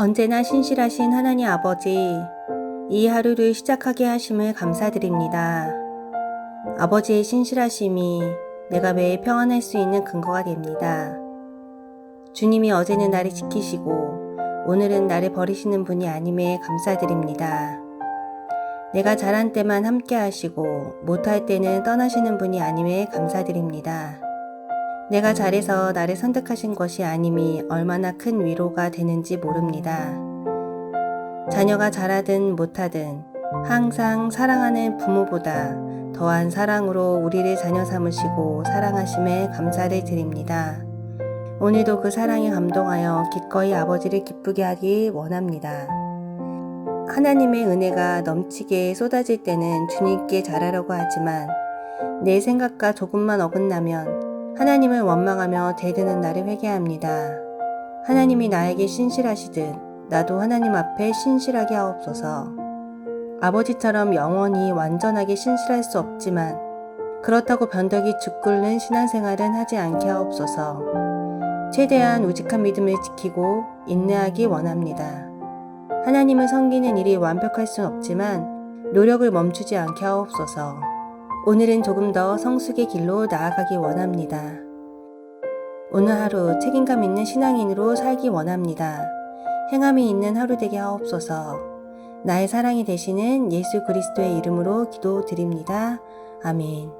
언제나 신실하신 하나님 아버지, 이 하루를 시작하게 하심을 감사드립니다. 아버지의 신실하심이 내가 매일 평안할 수 있는 근거가 됩니다. 주님이 어제는 나를 지키시고 오늘은 나를 버리시는 분이 아님에 감사드립니다. 내가 잘한 때만 함께 하시고 못할 때는 떠나시는 분이 아님에 감사드립니다. 내가 잘해서 나를 선택하신 것이 아님이 얼마나 큰 위로가 되는지 모릅니다. 자녀가 잘하든 못하든 항상 사랑하는 부모보다 더한 사랑으로 우리를 자녀 삼으시고 사랑하심에 감사를 드립니다. 오늘도 그 사랑에 감동하여 기꺼이 아버지를 기쁘게 하기 원합니다. 하나님의 은혜가 넘치게 쏟아질 때는 주님께 잘하려고 하지만 내 생각과 조금만 어긋나면 하나님을 원망하며 대드는 나를 회개합니다. 하나님이 나에게 신실하시듯 나도 하나님 앞에 신실하게 하옵소서. 아버지처럼 영원히 완전하게 신실할 수 없지만 그렇다고 변덕이 죽끓는 신앙생활은 하지 않게 하옵소서. 최대한 우직한 믿음을 지키고 인내하기 원합니다. 하나님을 섬기는 일이 완벽할 순 없지만 노력을 멈추지 않게 하옵소서. 오늘은 조금 더 성숙의 길로 나아가기 원합니다. 오늘 하루 책임감 있는 신앙인으로 살기 원합니다. 행함이 있는 하루 되게 하옵소서. 나의 사랑이 되시는 예수 그리스도의 이름으로 기도드립니다. 아멘.